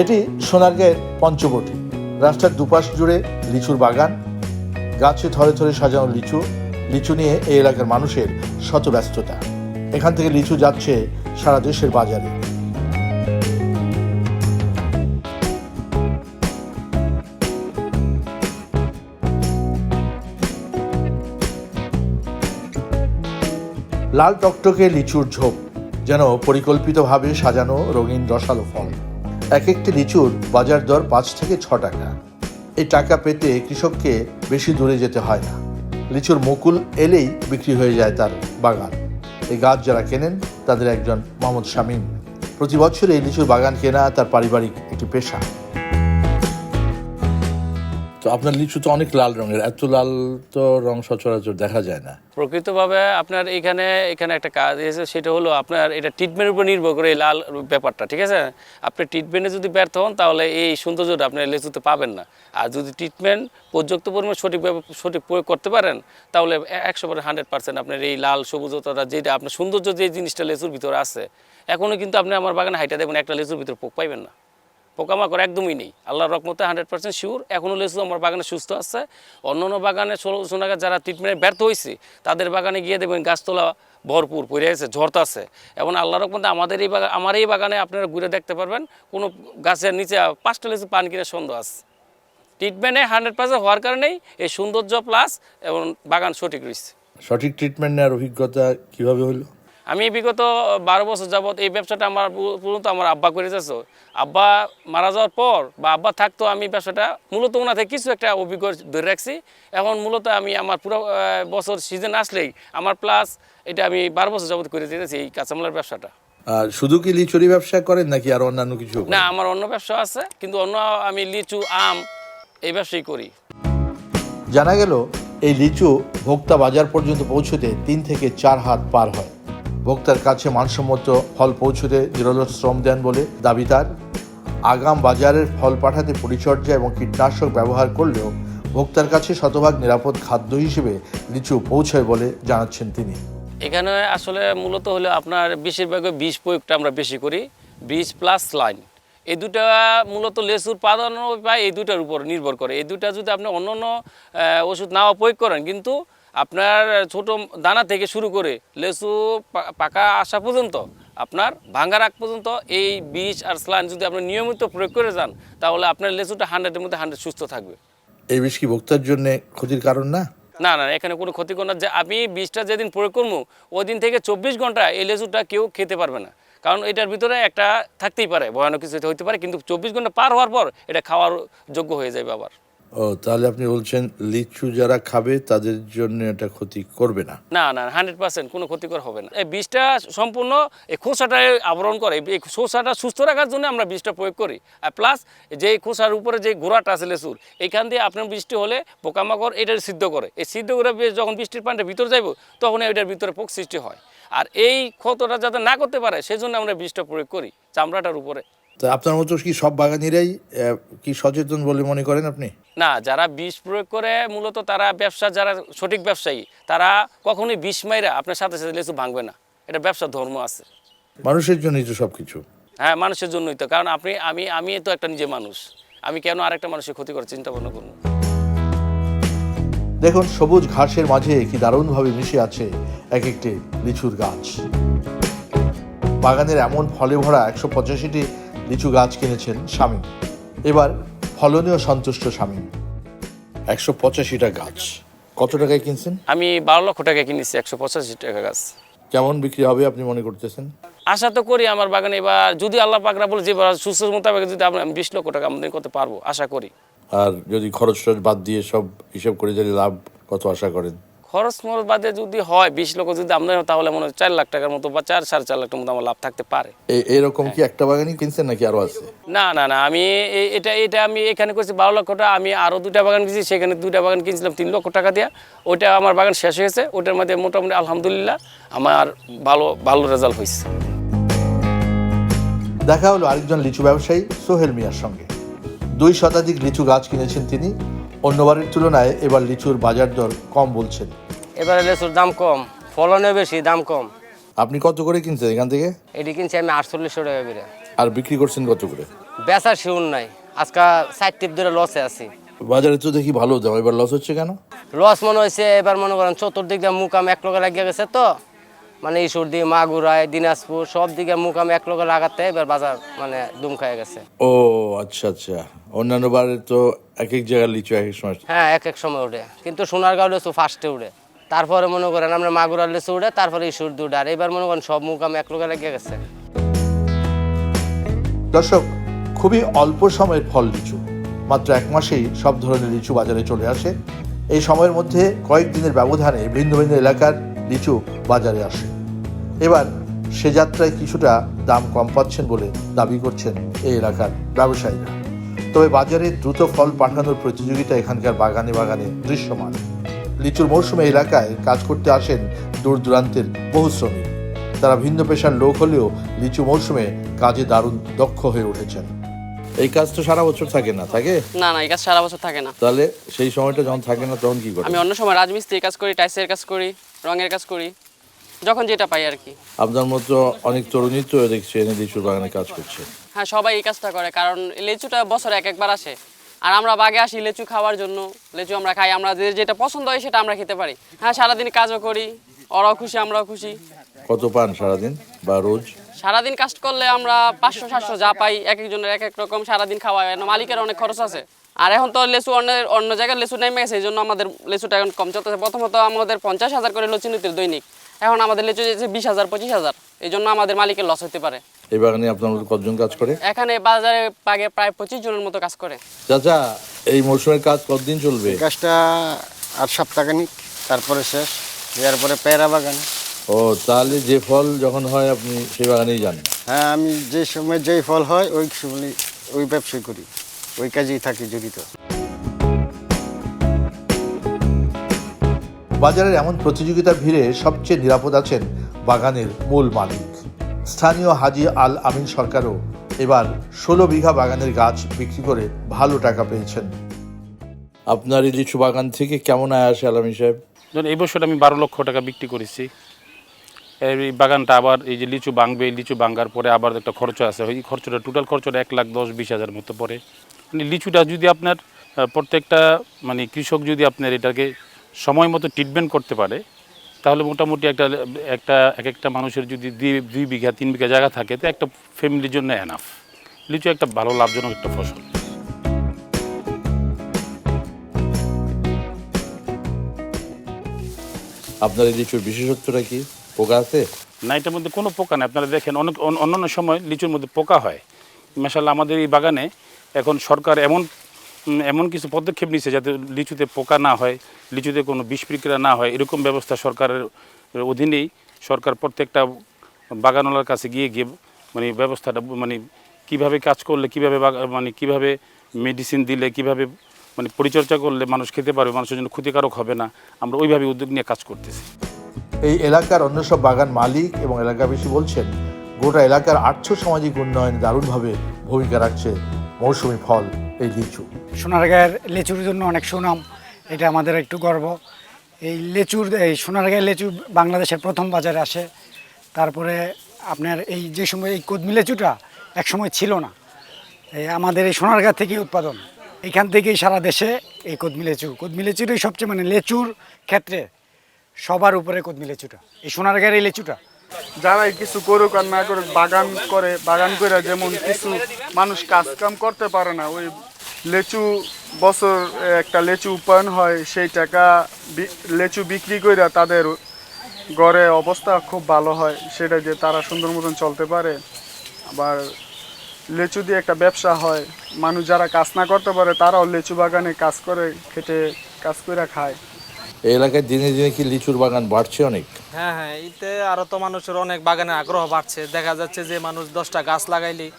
এটি সোনারগাঁয়ের পঞ্চবটি। রাস্তার দুপাশ জুড়ে লিচুর বাগান, গাছে থরে থরে সাজানো লিচু লিচু নিয়ে এই এলাকার মানুষের শত ব্যস্ততা এখান থেকে লিচু যাচ্ছে সারা দেশের বাজারে। লাল টকটকে লিচুর ঝোপ, যেন পরিকল্পিতভাবে সাজানো রঙিন রসালো ফল। এক একটি লিচুর বাজার দর পাঁচ থেকে ছ টাকা। এই টাকা পেতে কৃষককে বেশি দূরে যেতে হয় না। লিচুর মুকুল এলেই বিক্রি হয়ে যায় তার বাগান। এই গাছ যারা কেনেন, তাদের একজন মোহাম্মদ শামীম। প্রতি বছর এই লিচুর বাগান কেনা তার পারিবারিক একটি পেশা। তো আপনার লিচু তো অনেক লাল রঙের, এত লাল তো রং সচরাচর দেখা যায় না। প্রকৃতভাবে আপনার এখানে এখানে একটা কাজ এসেছে সেটা হলো আপনার এটা ট্রিটমেন্টের উপর নির্ভর করে এই লাল ব্যাপারটা, ঠিক আছে? আপনি ট্রিটমেন্টে যদি ব্যর্থ হন, তাহলে এই সৌন্দর্যটা আপনি লেচুতে পাবেন না। আর যদি ট্রিটমেন্ট পর্যাপ্ত পরিমাণ সঠিকভাবে সঠিক প্রয়োগ করতে পারেন, তাহলে একশো পারে হান্ড্রেড পার্সেন্ট আপনার এই লাল সবুজতাটা, যেটা আপনার সৌন্দর্য যে জিনিসটা লেচুর ভিতরে আছে এখনও কিন্তু আপনি আমার বাগানে হাইটা দেখবেন একটা লেচুর ভিতরে পোক পাইবেন না। পোকামাকড় একদমই নেই। আল্লাহর রকমতে হান্ড্রেড পার্সেন্ট শিওর এখনও লেসু আমার বাগানে সুস্থ আছে। অন্য অন্য বাগানে ষোলো সোনাগা যারা ট্রিটমেন্টে ব্যর্থ হয়েছে, তাদের বাগানে গিয়ে দেখবেন গাছতলা ভরপুর, পড়ে আছে ঝরতাছে এবং আল্লাহর রকমতে আমাদের এই বাগান আমার এই বাগানে আপনারা ঘুরে দেখতে পারবেন, কোনো গাছের নিচে পাঁচটা লেসু পান কিনে সন্দেহ আছে। ট্রিটমেন্টে হান্ড্রেড পার্সেন্ট হওয়ার কারণেই এই সৌন্দর্য প্লাস এবং বাগান সঠিক রয়েছে। সঠিক ট্রিটমেন্ট নেওয়ার অভিজ্ঞতা কীভাবে হলো? আমি বিগত বারো বছর যাবৎ এই ব্যবসাটা আমার পর্যন্ত আমার আব্বা করে যাচ্ছে। আব্বা মারা যাওয়ার পর বা আব্বা থাকতো আমি ব্যবসাটা মূলত ওনা থেকে কিছু একটা অভিজ্ঞ ধরে রাখছি। এখন মূলত আমি আমার পুরো বছর সিজন আসলেই আমার প্লাস এটা আমি বারো বছর যাবৎ করে যেতেছি এই কাঁচামালের ব্যবসাটা। শুধু কি লিচুরি ব্যবসা করেন নাকি আর অন্যান্য কিছু না আমার অন্য ব্যবসা আছে কিন্তু অন্য আমি লিচু আম এই ব্যবসাই করি। জানা গেল এই লিচু ভোক্তা বাজার পর্যন্ত পৌঁছতে তিন থেকে চার হাত পার হয়। ভোক্তার কাছে মানসম্মত ফল পৌঁছতে নিরলস শ্রম দেন বলে দাবি তার। আগাম বাজারের ফল পাঠাতে পরিচর্যা এবং কীটনাশক ব্যবহার করলেও ভোক্তার কাছে শতভাগ নিরাপদ খাদ্য হিসেবে লিচু পৌঁছয় বলে জানাচ্ছেন তিনি। এখানে আসলে মূলত হলো আপনার বেশিরভাগ বীজ প্রয়োগটা আমরা বেশি করি, বীজ প্লাস লাইন এই দুটা মূলত লেসুর পাদানো পায়, এই দুটার উপর নির্ভর করে। এই দুটা যদি আপনি অন্য অন্য ওষুধ নাও প্রয়োগ করেন, কিন্তু আপনার ছোট দানা থেকে শুরু করে লেসু পাকা আসা পর্যন্ত আপনার ভাঙার আগ পর্যন্ত এই বীজ আর স্লাইন যদি আপনি নিয়মিত প্রয়োগ করে যান তাহলে আপনার লেসুটা হান্ড্রেডের মধ্যে হান্ড্রেড সুস্থ থাকবে। এই বিষ কি ভোক্তার জন্য ক্ষতির কারণ না? না না এখানে কোনো ক্ষতিকর না যে আমি বিষটা যেদিন প্রয়োগ করব ওই দিন থেকে চব্বিশ ঘণ্টা এই লেচুটা কেউ খেতে পারবে না। কারণ এটার ভিতরে একটা থাকতেই পারে ভয়ানক কিছু হতে পারে কিন্তু চব্বিশ ঘণ্টা পার হওয়ার পর এটা খাওয়ার যোগ্য হয়ে যাবে আবার। ও, তাহলে আপনি বলছেন লিচু যারা খাবে, তাদের জন্য এটা ক্ষতি করবে না? না না হান্ড্রেড পার্সেন্ট কোনো ক্ষতিকর হবে না। এই বীজটা সম্পূর্ণ এই খোসাটায় আবরণ করে, এই খোসাটা সুস্থ রাখার জন্য আমরা বীজটা প্রয়োগ করি। আর প্লাস যে খোসার উপরে যে গোড়াটা আছে লেচুর, এইখান দিয়ে আপনার বৃষ্টি হলে পোকামাকড় এটার সিদ্ধ করে। এই সিদ্ধ করে যখন বৃষ্টির পানিটা ভিতরে যাইব, তখন এটার ভিতরে পোক সৃষ্টি হয়। আর এই ক্ষতটা যাতে না করতে পারে, সেজন্য আমরা বীজটা প্রয়োগ করি, চামড়াটার উপরে। তা আপনার মতো কি সব বাগানিরাই কি সচেতন বলে মনে করেন আপনি? না যারা বিষ প্রয়োগ করে মূলত তারা ব্যবসা যারা সঠিক ব্যবসায়ী তারা কখনোই বিষ মাইরা আপনার সাথে সাথে লেচু ভাঙবে না। এটা ব্যবসা ধর্ম আছে। মানুষের জন্যই তো সব কিছু হ্যাঁ মানুষের জন্যই তো। কারণ আপনি আমি আমি তো একটা নিজে মানুষ। আমি কেন আরেকটা মানুষের ক্ষতি করার চিন্তা ভাবনা করব? দেখুন সবুজ ঘাসের মাঝে কি দারুণভাবে মিশে আছে এক একটি লিচুর গাছ। বাগানের এমন ফলে ভরা একশো পঁচাশিটি লিচু গাছ কিনেছেন স্বামী। এবার ফলনীয় সন্তুষ্ট স্বামী। একশো পঁচাশিটা গাছ। কত টাকায় কিনছেন? আমি বারো লক্ষ টাকা কিনেছি একশো পঁচাশি টাকা গাছ। কেমন বিক্রি হবে আপনি মনে করতেছেন? আশা তো করি আমার বাগানে এবার যদি আল্লাহ পাকরা বলে যে সুস্থ মোতাবেক যদি আমরা বিশ লক্ষ টাকা আমদানি করতে পারব আশা করি। আর যদি খরচ টরচ বাদ দিয়ে সব হিসাব করে যদি লাভ কত আশা করেন? খরচ মরচ বাদে যদি হয় বিশ লক্ষ যদি আমদানি হয় তাহলে মনে হয় চার লাখ টাকার মতো বা চার সাড়ে চার লাখ টাকার মতো আমার লাভ থাকতে পারে। এরকম কি একটা বাগানই কিনছেন নাকি আরও আছে? না না না আমি এটা এটা আমি এখানে করছি বারো লক্ষ টাকা আমি আরও দুটা বাগান কিনছি সেখানে দুটা বাগান কিনছিলাম তিন লক্ষ টাকা দিয়ে। ওইটা আমার বাগান শেষ হয়েছে ওটার মধ্যে মোটামুটি আলহামদুলিল্লাহ আমার ভালো ভালো রেজাল্ট হয়েছে দেখা হলো আরেকজন লিচু ব্যবসায়ী সোহেল মিয়ার সঙ্গে। দুই শতাধিক লিচু গাছ কিনেছেন তিনি। অন্যবারের তুলনায় এবার লিচুর বাজার দর কম বলছেন। এবারে লেচুর দাম কম ফলনে বেশি দাম কম। আপনি কত করে কিনছেন এখান থেকে? এটি কিনছি আমি আটচল্লিশশো টাকা করে। আর বিক্রি করছেন কত করে? বেচার শিউন নাই আজকে সাইড টিপ ধরে লসে আছি। বাজারে তো দেখি ভালো দাম এবার লস হচ্ছে কেন? লস মনে হয়েছে এবার মনে করেন চতুর্দিক দিয়ে মুকাম এক লোকে লাগিয়ে গেছে তো। মানে ঈশ্বরদি মাগুরায় দিনাজপুর সব দিকে মুকাম এক লোকে লাগাতে এবার বাজার মানে দুম খেয়ে গেছে। ও আচ্ছা আচ্ছা। অন্যান্য বারে তো এক এক জায়গায় লিচু এক এক সময় হ্যাঁ এক এক সময় উঠে কিন্তু সোনারগাঁও লেচু ফার্স্টে উঠে তারপরে মনে করেন আমরা মাগুরার লেচু উঠে তারপরে ঈশ্বরদি উঠে আর এবার মনে করেন সব মুকাম এক লোকে লেগে গেছে। দর্শক খুবই অল্প সময়ের ফল লিচু। মাত্র এক মাসেই সব ধরনের লিচু বাজারে চলে আসে। এই সময়ের মধ্যে কয়েকদিনের ব্যবধানে ভিন্ন ভিন্ন এলাকার লিচু বাজারে আসে। এবার সে যাত্রায় কিছুটা দাম কম পাচ্ছেন বলে দাবি করছেন এই এলাকার ব্যবসায়ীরা। তবে বাজারে দ্রুত ফল পাঠানোর প্রতিযোগিতা এখানকার বাগানে বাগানে দৃশ্যমান। লিচুর মৌসুমে এলাকায় কাজ করতে আসেন দূর দূরান্তের বহু শ্রমিক। তারা ভিন্ন পেশার লোক হলেও লিচু মৌসুমে কাজে দারুণ দক্ষ হয়ে উঠেছেন। এই কাজ তো সারা বছর থাকে না থাকে? না না এই কাজ সারা বছর থাকে না। তাহলে সেই সময়টা যখন থাকে না তখন কি করে আমি অন্য সময় রাজমিস্ত্রির কাজ করি টাইসের কাজ করি রঙের কাজ করি। যখন যেটা পাই আর কি। আপনার মতো অনেক তরুণী তো দেখছি এনে লিচুর বাগানে কাজ করছে। হ্যাঁ সবাই এই কাজটা করে কারণ লেচুটা বছরে এক একবার আসে। আর আমরা বাগে আসি লেচু খাওয়ার জন্য লেচু আমরা খাই আমরা যেটা পছন্দ হয় সেটা আমরা খেতে পারি। হ্যাঁ সারাদিন কাজও করি ওরাও খুশি আমরাও খুশি। কত পান সারাদিন বা রোজ? সারাদিন কাজ করলে আমরা পাঁচশো সাতশো যা পাই এক একজনের এক এক রকম সারাদিন খাওয়া হয়। মালিকের অনেক খরচ আছে। আর এখন তো লেচু অন্য অন্য জায়গায় লেচু নেমে গেছে এই জন্য আমাদের লেচুটা এখন কম চলতেছে। প্রথমত আমাদের পঞ্চাশ হাজার করে লচু নিতে দৈনিক। এখন আমাদের লেচু যেছে বিশ হাজার পঁচিশ হাজার এই জন্য আমাদের মালিকের লস হতে পারে। এই বাগানে আপনার কতজন কাজ করে? এখানে বাজারে পাগে প্রায় পঁচিশ জনের মতো কাজ করে। চাচা এই মৌসুমের কাজ কতদিন চলবে? গাছটা আর সপ্তাহখানিক তারপরে শেষ দেওয়ার পরে পেয়ারা বাগান। ও তাহলে যে ফল যখন হয় আপনি সেই বাগানেই যান? হ্যাঁ আমি যে সময় যেই ফল হয় ওই সময় ওই ব্যবসায় করি। ওই কাজেই থাকি জড়িত। বাজারের এমন প্রতিযোগিতার ভিড়ে সবচেয়ে নিরাপদ আছেন বাগানের মূল মালিক। স্থানীয় হাজি আল আমিন সরকারও এবার ষোলো বিঘা বাগানের গাছ বিক্রি করে ভালো টাকা পেয়েছেন। আপনার এই লিচু বাগান থেকে কেমন আয় আসে আলামিন সাহেব? ধরুন, এই বছর আমি বারো লক্ষ টাকা বিক্রি করেছি। এই বাগানটা আবার এই যে লিচু বাংবে লিচু বাঙ্গার পরে আবার একটা খরচ আছে। ওই খরচটা টোটাল খরচটা এক লাখ দশ, বিশ হাজার মতো পড়ে। মানে লিচুটা যদি আপনার প্রত্যেকটা মানে কৃষক যদি আপনার এটাকে সময় মতো ট্রিটমেন্ট করতে পারে তাহলে মোটামুটি একটা একটা এক একটা মানুষের যদি দুই বিঘা তিন বিঘা জায়গা থাকে তো একটা ফ্যামিলির জন্য এনাফ লিচু একটা ভালো লাভজনক একটা ফসল। আপনার এই লিচুর বিশেষত্বটা কি? পোকা আছে? না এটার মধ্যে কোনো পোকা নেই। আপনারা দেখেন অনেক অন- অন্যান্য সময় লিচুর মধ্যে পোকা হয়। মাসাল্লাহ আমাদের এই বাগানে এখন সরকার এমন এমন কিছু পদক্ষেপ নিচ্ছে যাতে লিচুতে পোকা না হয়, লিচুতে কোনো বিষ না হয়, এরকম ব্যবস্থা সরকারের অধীনেই সরকার প্রত্যেকটা বাগানওয়ালার কাছে গিয়ে গিয়ে মানে ব্যবস্থাটা মানে কীভাবে কাজ করলে, কীভাবে মানে কীভাবে মেডিসিন দিলে, কীভাবে মানে পরিচর্যা করলে মানুষ খেতে পারবে, মানুষের জন্য ক্ষতিকারক হবে না, আমরা ওইভাবে উদ্যোগ নিয়ে কাজ করতেছি। এই এলাকার অন্য সব বাগান মালিক এবং এলাকাবাসী বলছেন, গোটা এলাকার আর্থ সামাজিক উন্নয়নে দারুণভাবে ভূমিকা রাখছে মৌসুমি ফল। এই লিচু। সোনারগাঁয়ের লেচুর জন্য অনেক সুনাম এটা আমাদের একটু গর্ব। এই লেচুর এই সোনারগাঁয়ের লেচু বাংলাদেশের প্রথম বাজারে আসে। তারপরে আপনার এই যে সময় এই কদমি লেচুটা এক সময় ছিল না। এই আমাদের এই সোনারগাঁ থেকেই উৎপাদন। এখান থেকেই সারা দেশে এই কদমি লেচু। কদমি লেচুটাই সবচেয়ে মানে লেচুর ক্ষেত্রে সবার উপরে কদমি লেচুটা। এই সোনারগাঁয়ের এই লেচুটা। যারাই কিছু করুক আর না করুক বাগান করে বাগান করে যেমন কিছু মানুষ কাজ কাম করতে পারে না ওই লেচু বছর একটা লেচু উৎপাদন হয় সেই টাকা বি- লেচু বিক্রি করে তাদের গড়ে অবস্থা খুব ভালো হয়। সেটা যে তারা সুন্দর মতন চলতে পারে। আবার লেচু দিয়ে একটা ব্যবসা হয়। মানুষ যারা কাজ না করতে পারে তারাও লেচু বাগানে কাজ করে খেটে কাজ করে খায়। এই এলাকায় দিনে দিনে কি লিচুর বাগান বাড়ছে অনেক? হ্যাঁ হ্যাঁ এতে আরও তো মানুষের অনেক বাগানের আগ্রহ বাড়ছে। দেখা যাচ্ছে যে মানুষ দশটা গাছ লাগাইলে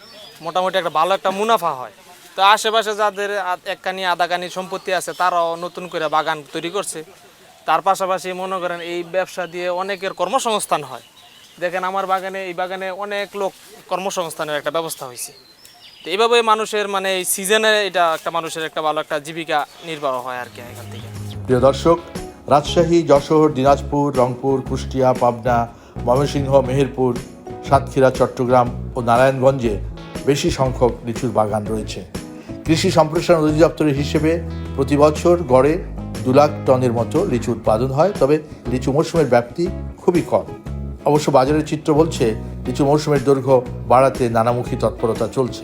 মোটামুটি একটা ভালো একটা মুনাফা হয়। তো আশেপাশে যাদের একখানি, আধাখানি সম্পত্তি আছে, তারাও নতুন করে বাগান তৈরি করছে। তার পাশাপাশি মনে করেন এই ব্যবসা দিয়ে অনেকের কর্মসংস্থান হয়। দেখেন আমার বাগানে, এই বাগানে অনেক লোক কর্মসংস্থানের একটা ব্যবস্থা হয়েছে। তো এইভাবে মানুষের মানে এই সিজনে এটা একটা মানুষের একটা ভালো একটা জীবিকা নির্বাহ হয় আর কি এখান থেকে। প্রিয় দর্শক, রাজশাহী, যশোর, দিনাজপুর, রংপুর, কুষ্টিয়া, পাবনা, ময়মনসিংহ, মেহেরপুর, সাতক্ষীরা, চট্টগ্রাম ও নারায়ণগঞ্জে বেশি সংখ্যক লিচুর বাগান রয়েছে। কৃষি সম্প্রসারণ অধিদপ্তরের হিসেবে প্রতি বছর গড়ে দু লাখ টনের মতো লিচু উৎপাদন হয়, তবে লিচু মৌসুমের ব্যাপ্তি খুবই কম। অবশ্য বাজারের চিত্র বলছে, লিচু মৌসুমের দৈর্ঘ্য বাড়াতে নানামুখী তৎপরতা চলছে।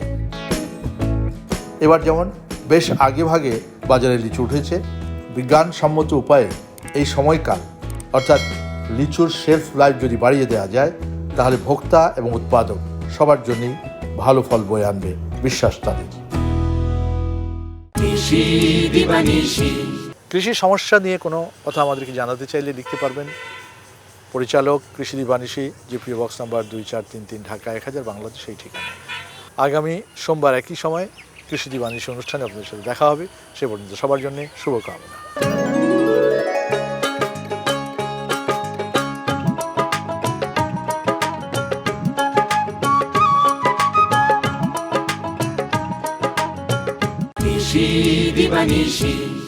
এবার যেমন বেশ আগে ভাগে বাজারে লিচু উঠেছে, বিজ্ঞানসম্মত উপায়ে এই সময়কাল, অর্থাৎ লিচুর শেলফ লাইফ যদি বাড়িয়ে দেওয়া যায়, তাহলে ভোক্তা এবং উৎপাদক সবার জন্যই ভালো ফল বয়ে আনবে, বিশ্বাস তাদের। কৃষি সমস্যা নিয়ে কোনো কথা আমাদেরকে জানাতে চাইলে লিখতে পারবেন। পরিচালক কৃষি দিবানিশি জিপিও বক্স নাম্বার দুই চার তিন তিন, ঢাকা এক হাজার, বাংলাদেশ সেই ঠিকানা। আগামী সোমবার একই সময় কৃষি দিবানিশি অনুষ্ঠানে আপনাদের সাথে দেখা হবে। সে পর্যন্ত সবার জন্য শুভকামনা। কৃষি দিবানিশি